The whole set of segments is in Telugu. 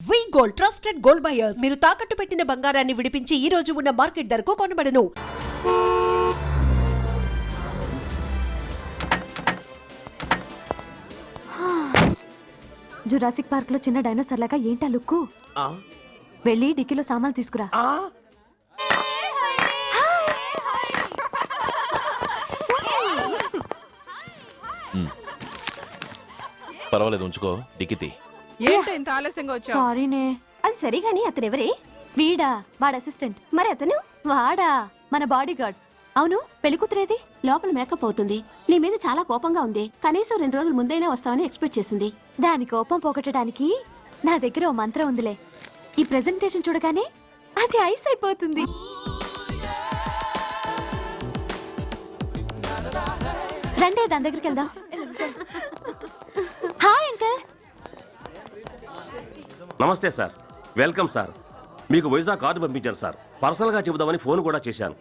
V gold trusted gold buyers మీరు తాకట్టు పెట్టిన బంగారాన్ని విడిపించి ఈ రోజు ఉన్న మార్కెట్ ధరకు కొనబడను. జురాసిక్ పార్క్లో చిన్న డైనోసార్ లాగా ఏంటా లుక్కు? ఆ? వెళ్ళి డిక్కీలో సామాన్లు తీసుకురా. ఆ? పర్వాలేదు ఉంచుకో. డిక్కితి ఏంటి ఇంత ఆలస్యంగా వచ్చావు? సారీనే అది సరే గాని అతను ఎవరే వీడా వాడ అసిస్టెంట్ మరి అతను? వాడా మన బాడీ గార్డ్ అవును పెళ్ళి కూతురేది? లోపల మేకప్ అవుతుంది. నీ మీద చాలా కోపంగా ఉంది. కనీసం రెండు రోజుల ముందైనా వస్తావని ఎక్స్పెక్ట్ చేసింది. దాని కోపం పోగొట్టడానికి నా దగ్గర ఓ మంత్రం ఉందిలే. ఈ ప్రెజెంటేషన్ చూడగానే అది ఐస్ అయిపోతుంది. రండి దాని దగ్గరికి వెళ్దాం హాయ్ అంకల్ నమస్తే సార్. Welcome sir. మీకు వైజాగ్ కార్డు పంపించాను సార్. పర్సనల్గా చెబుదామని ఫోన్ కూడా చేశాను.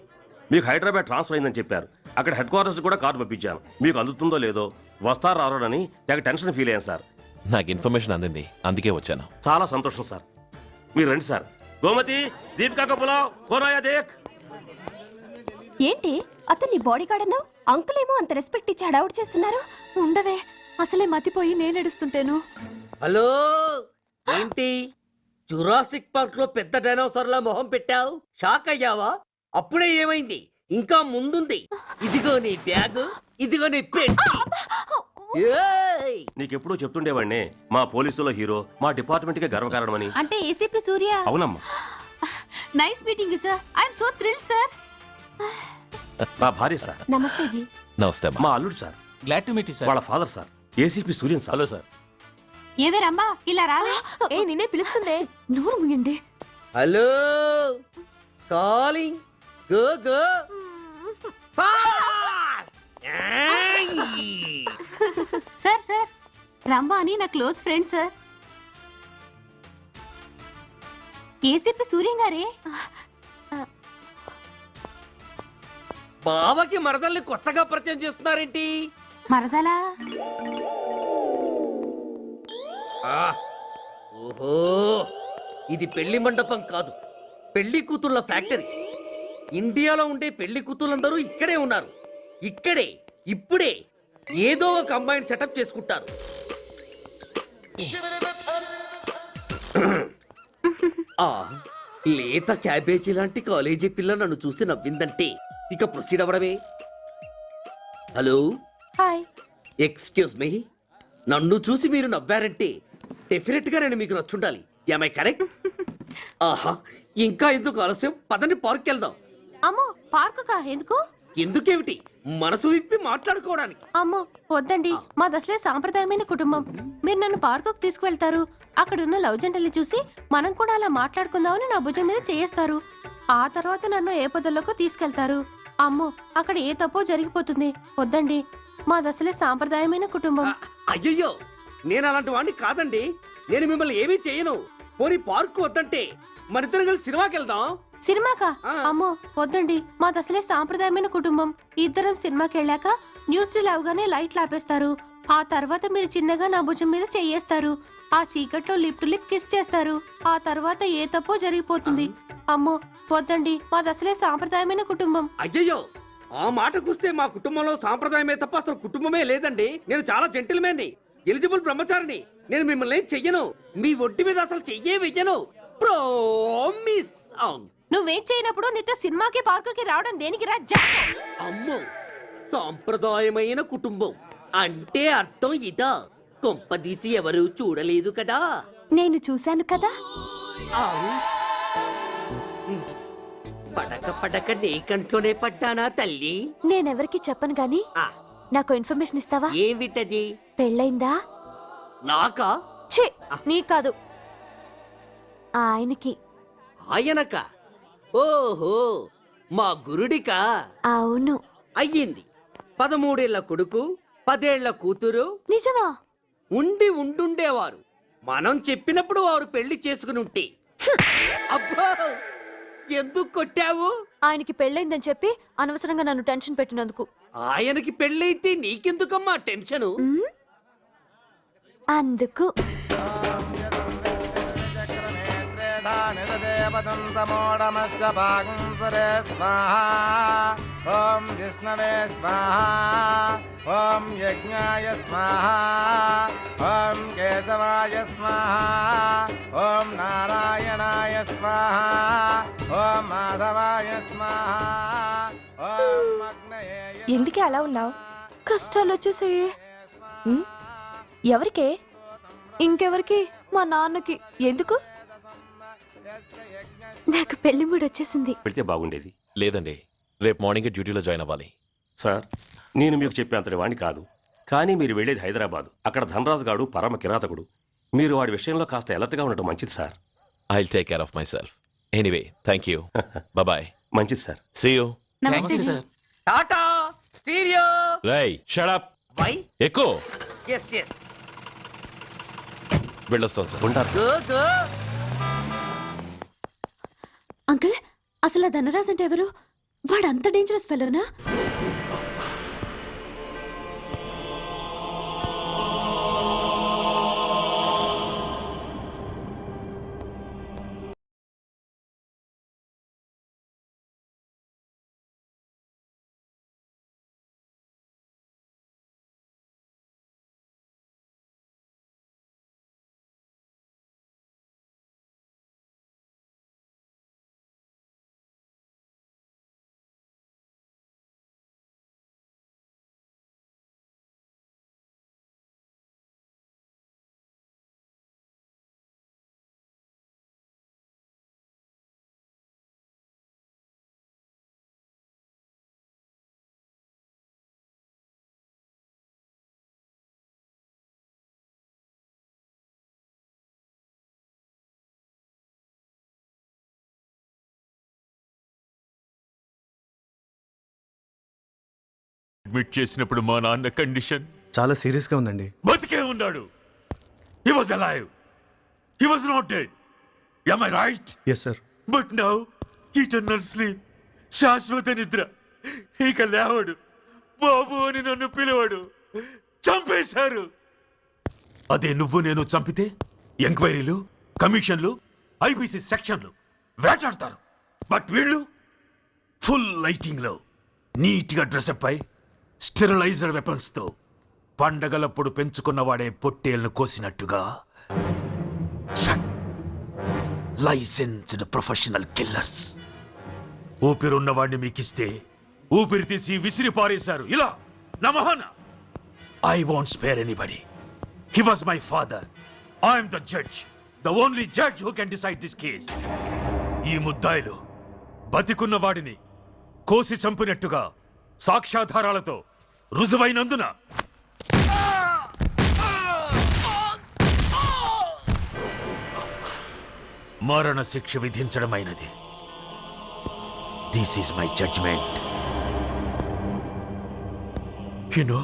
మీకు హైదరాబాద్ ట్రాన్స్ఫర్ అయిందని చెప్పారు. అక్కడ హెడ్ క్వార్టర్స్ కూడా కార్డు పంపించాను. మీకు అందుతుందో లేదో వస్తారో రారోడని తెగ టెన్షన్ ఫీల్ అయ్యాను సార్. నాకు ఇన్ఫర్మేషన్ అందింది. అందుకే వచ్చాను. చాలా సంతోషం సార్. మీరు రండి సార్. గోమతి దీపికా కపులా దేక్. ఏంటి? అతను నీ బాడీ గార్డ్ అన్నావు? అంకుల్ ఏమో అంత రెస్పెక్ట్ ఇచ్చి హడావుడ్ చేస్తున్నారు. ఉండవే. అసలే మతిపోయి నేను ఎడుస్తుంటేను హలో! ఏంటి? జురాసిక్ పార్క్లో పెద్ద డైనోసార్ లా మొహం పెట్టావు? షాక్ అయ్యావా? అప్పుడే ఏమైంది? ఇంకా ముందుంది. ఇదిగో నీ బ్యాగ్ ఇదిగో నీ పెట్టి. ఏయ్! నీకెప్పుడూ చెప్తుండేవాడినే మా పోలీసులో హీరో మా డిపార్ట్మెంట్కే గర్వకారణమని అంటే ఏసీపీ సూర్య? అవునమ్మా. Nice meeting sir I'm so thrill sir నా భార్య సార్. నమస్తే జీ. నమస్తే మా అల్లుడు sir. Glad to meet sir వాళ్ళ father sir. ACP Suryan sir. Hello sir ఏవే రమ్మా ఇలా రావే. ఏ నిన్నే పిలుస్తుందే. నూరు ముయండి. Hello calling. Go go! Sir sir Rambha అని నా close friend sir. ACP Suryam గారే? బావకి మరదల్ని కొత్తగా పరిచయం చేస్తున్నారేంటి? మరదలా! ఓహో ఇది పెళ్ళి మండపం కాదు. పెళ్ళి కూతుళ్ళ ఫ్యాక్టరీ. ఇండియాలో ఉండే పెళ్ళి కూతుళ్ళందరూ ఇక్కడే ఉన్నారు. ఇక్కడే ఇప్పుడే ఏదో ఒక అమ్మాయిని సెటప్ చేసుకుంటారు. ఆ లేత క్యాబేజీ లాంటి కాలేజీ పిల్ల నన్ను చూసి నవ్విందంటే ఇక ప్రొసీడ్ అవ్వడమే. హలో? హాయ్. Excuse me. నన్ను చూసి మీరు నవ్వారంటే డెఫినెట్గా నేను మీకు నచ్చుండాలి. ఐ కరెక్ట్ ఆహా ఇంకా ఎందుకు ఆలస్యం? పదని పార్క్ వెళ్దాం. అమ్మో పార్కు కా? ఎందుకు? ఎందుకేమిటి? మనసు విప్పి మాట్లాడుకోవడానికి. అమ్మో వద్దండి. మాది అసలే సాంప్రదాయమైన కుటుంబం. మీరు నన్ను పార్కుకు తీసుకువెళ్తారు. అక్కడ ఉన్న లవ్ జంటల్ని చూసి మనం కూడా అలా మాట్లాడుకుందామని నా భుజం మీద చేస్తారు ఆ తర్వాత నన్ను ఏ పొదల్లోకి తీసుకెళ్తారు. అమ్మో అక్కడ ఏ తప్పో జరిగిపోతుంది. వద్దండి. మాది అసలే సాంప్రదాయమైన కుటుంబం. అయ్యయ్యో! నేను అలాంటి వాడిని కాదండి. నేను మిమ్మల్ని ఏమీ చేయను. పోనీ పార్క్ వద్దంటే మనిద్దరం కలిసి సినిమాకి వెళ్దాం? సినిమాకా? ఆ. అమ్మో వద్దండి. మాది అసలే సాంప్రదాయమైన కుటుంబం. ఇద్దరం సినిమాకి వెళ్ళాక న్యూస్ రీల్ అవగానే లైట్లు ఆపేస్తారు ఆ తర్వాత మీరు చిన్నగా నా భుజం మీద చెయ్యేస్తారు ఆ చీకట్లో లిప్ టు లిప్ కిస్ చేస్తారు. ఆ తర్వాత ఏ తప్పో జరిగిపోతుంది. అమ్మో వద్దండి. మాది అసలే సాంప్రదాయమైన కుటుంబం. అయ్యయ్యో! ఆ మాటకొస్తే మా కుటుంబంలో సాంప్రదాయమే తప్ప అసలు కుటుంబమే లేదండి. నేను చాలా జెంటిల్మేన్ని ఎలిజిబుల్ బ్రహ్మచారిని నేను మిమ్మల్ని ఏం చెయ్యను. మీ ఒడ్డు మీద అసలు చెయ్యే వెయ్యను. ప్రోమిస్ నువ్వేం చేయనప్పుడు నీతో సినిమాకి పార్కుకి రావడం దేనికి రా అమ్మో సాంప్రదాయమైన కుటుంబం. అంటే అర్థం ఇదా? కొంపదీసి ఎవరు చూడలేదు కదా? నేను చూశాను కదా. పడక పడక నీ కంట్లోనే పడ్డానా తల్లి? నేనెవరికి చెప్పను గాని? నాకు ఇన్ఫర్మేషన్ ఇస్తావా? ఏమిటది? పెళ్ళైందా? నాకా? ఛీ నీ కాదు ఆయనకి. ఆయనక? ఓహో మా గురుడికా? అవును. అయ్యింది. పదమూడేళ్ళ కొడుకు పదేళ్ళ కూతురు. నిజమా? ఉండి ఉండుండేవారు. మనం చెప్పినప్పుడు వారు పెళ్ళి చేసుకుని ఉంటే అబ్బో ఎందుకు కొట్టావు? ఆయనకి పెళ్ళైందని చెప్పి అనవసరంగా నన్ను టెన్షన్ పెట్టినందుకు. ఆయనకి పెళ్ళైతే నీకెందుకమ్మా టెన్షను? అందుకు ఓం విష్ణవే స్వాహ ఓం యజ్ఞాయ స్వాహ ఓం కేశవాయ స్వాహ ఓం నారాయణాయ స్వాహ ఓం మాధవాయ స్వాహ ఓం ఎందుకే అలా ఉన్నావు? కష్టాలు వచ్చేసాయి. ఎవరికే? ఇంకెవరికి? మా నాన్నకి. ఎందుకు? నాకు పెళ్ళి మూడు వచ్చేసింది. పెడితే బాగుండేది. లేదండి రేపు మార్నింగ్ డ్యూటీలో జాయిన్ అవ్వాలి. సార్ నేను మీకు చెప్పేంతటి వాణ్ణి కాదు. కానీ మీరు వెళ్ళేది హైదరాబాద్. అక్కడ ధనరాజు గాడు పరమ కిరాతకుడు. మీరు వాడి విషయంలో కాస్త ఎలర్ట్గా ఉండటం మంచిది sir. I take care of myself anyway thank you bye మంచిది సార్. సీ యూ నమస్తే జీ. టాటా స్టీరియో. రై షడప్ వై? ఎక్కువ ఎస్ ఎస్ వెళ్ళొస్తాను సార్. ఉంటారు అంకుల్ అసలు ఆ ధనరాజ్ అంటే ఎవరు? వాడు అంత డేంజరస్ ఫెలోనా అడ్మిట్ చేసినప్పుడు మా నాన్న కండిషన్ చాలా సీరియస్గా ఉందండి. బతికే ఉన్నాడు. He was alive he was not dead am I right yes sir but now eternal sleep శాశ్వత నిద్ర ఇక లేవడు బాబు అని నన్ను పిలవడు చంపేశారు అదే నువ్వు నేను చంపితే ఎంక్వైరీలు కమిషన్లు ఐబీసీ సెక్షన్లు వేటాడతారు బట్ వీళ్ళు ఫుల్ లైటింగ్లో నీట్గా డ్రెస్అప్ అయి స్టెరిలైజర్ వెపన్స్తో పండగలప్పుడు పెంచుకున్నవాడే పొట్టేళ్ళను కోసినట్టుగా. Licensed professional killers. ఊపిరున్నవాడిని మీకిస్తే ఊపిరి తీసి విసిరి పారేశారు. ఇలా నమహన. I want spare anybody he was my father I'm the judge the only judge who can decide this case ఈ ముద్దాయిలు బతికున్న వాడిని కోసి చంపినట్టుగా సాక్ష్యాధారాలతో రుజువైనందున. మరణ శిక్ష విధించడమైనది. This is my judgement you know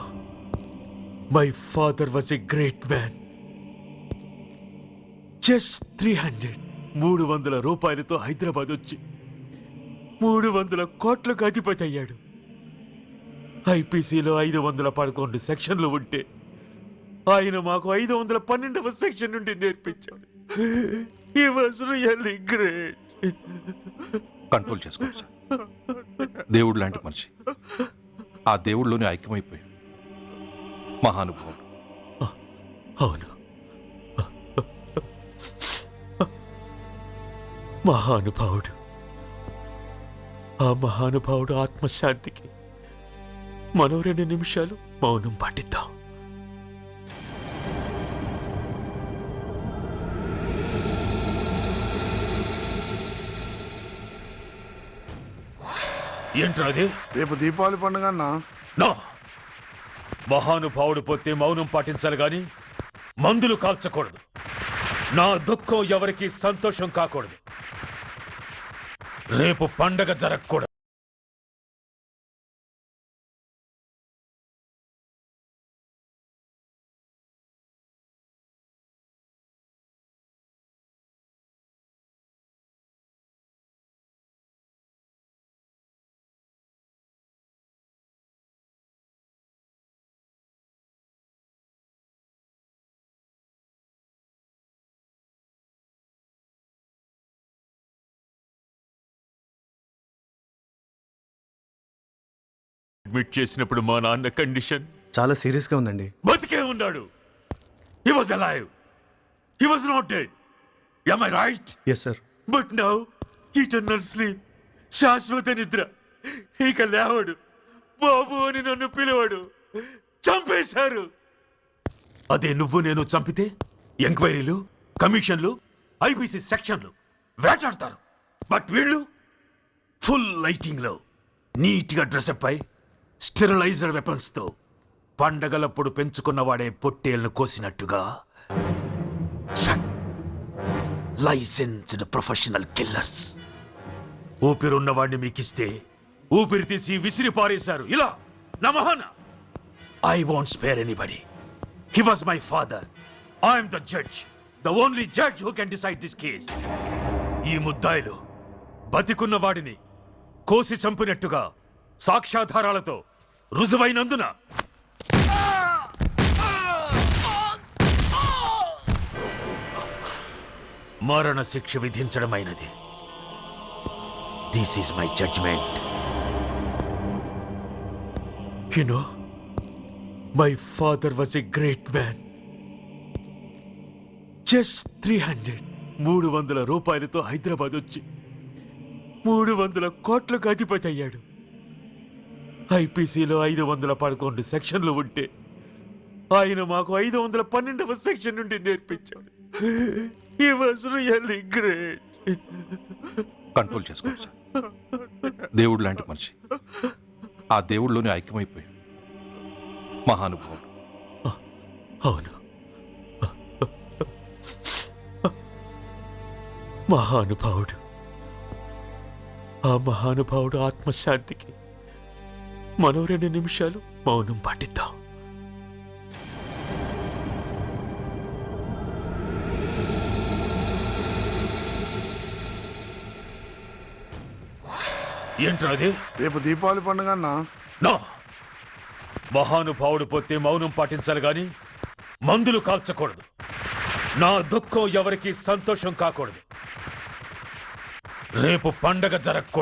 my father was a great man just three hundred మూడు వందల రూపాయలతో హైదరాబాద్ వచ్చి మూడు వందల కోట్లకు అధిపతి అయ్యాడు. ఐపీసీలో ఐదు వందల పదకొండు సెక్షన్లు ఉంటే ఆయన మాకు ఐదు వందల పన్నెండవ సెక్షన్ నుండి నేర్పించాడు. ఈ వాజ్ రియల్లీ గ్రేట్ కంట్రోల్ చేసుకోండి సార్. దేవుడు లాంటి మనిషి. ఆ దేవుడిలోనే ఐక్యమైపోయాడు. మహానుభావుడు. అవును. మహానుభావుడు. ఆ మహానుభావుడు ఆత్మశాంతికి మరో రెండు నిమిషాలు మౌనం పాటిద్దాం. ఏంట్రా అది రేపు దీపావళి పండుగ అన్నా. నో! మహానుభావుడు పోతే మౌనం పాటించాలి గాని మందులు కాల్చకూడదు. నా దుఃఖం ఎవరికి సంతోషం కాకూడదు. రేపు పండగ జరగకూడదు. అడ్మిట్ చేసినప్పుడు మా నాన్న కండిషన్? చాలా సీరియస్గా ఉందండి. బతికే ఉన్నాడు. He was alive he was not dead am I right yes sir but now eternal sleep శాశ్వత నిద్ర. ఇక లేవడు. బాబు అని నన్ను పిలవడు. చంపేశారు. అదే నువ్వు నేను చంపితే ఎంక్వైరీలు కమిషన్లు ఐబీసీ సెక్షన్లు వేటాడతారు. బట్ వీళ్ళు ఫుల్ లైటింగ్లో నీట్గా డ్రెస్అప్ అయి స్టెరిలైజర్ వెపన్స్తో పండగలప్పుడు పెంచుకున్న వాడే పొట్టేళ్ళను కోసినట్టుగా లైసెన్స్డ్ ప్రొఫెషనల్ కిల్లర్స్. ఊపిరున్నవాడిని మీకిస్తే ఊపిరి తీసి విసిరి పారేశారు. ఇలా నమహన. I want spare anybody. He was my father. I'm the judge. The only judge who can decide this case. ఈ ముద్దాయిలు బతికున్న వాడిని కోసి చంపినట్టుగా సాక్ష్యాధారాలతో రుజువైనందున. మరణ శిక్ష విధించడమైనది. This is my judgement you know my father was a great man just three hundred మూడు వందల రూపాయలతో హైదరాబాద్ వచ్చి మూడు వందల కోట్లకు అధిపతి అయ్యాడు. ఐపీసీలో ఐదు వందల పదకొండు సెక్షన్లు ఉంటే ఆయన మాకు ఐదు వందల పన్నెండవ సెక్షన్ నుండి నేర్పించాడు. ఈ వాజ్ రియల్లీ గ్రేట్ కంట్రోల్ చేసుకోండి సార్. దేవుడు లాంటి మనిషి. ఆ దేవుడిలోనే ఐక్యమైపోయాడు. మహానుభావుడు. అవును. మహానుభావుడు. ఆ మహానుభావుడు ఆత్మశాంతికి మరో రెండు నిమిషాలు మౌనం పాటిద్దాం. ఏంట్రా అది రేపు దీపావళి పండుగ అన్న. నో! మహానుభావుడు పోతే మౌనం పాటించాలి గాని మందులు కాల్చకూడదు. నా దుఃఖం ఎవరికి సంతోషం కాకూడదు. రేపు పండగ జరగకూడదు.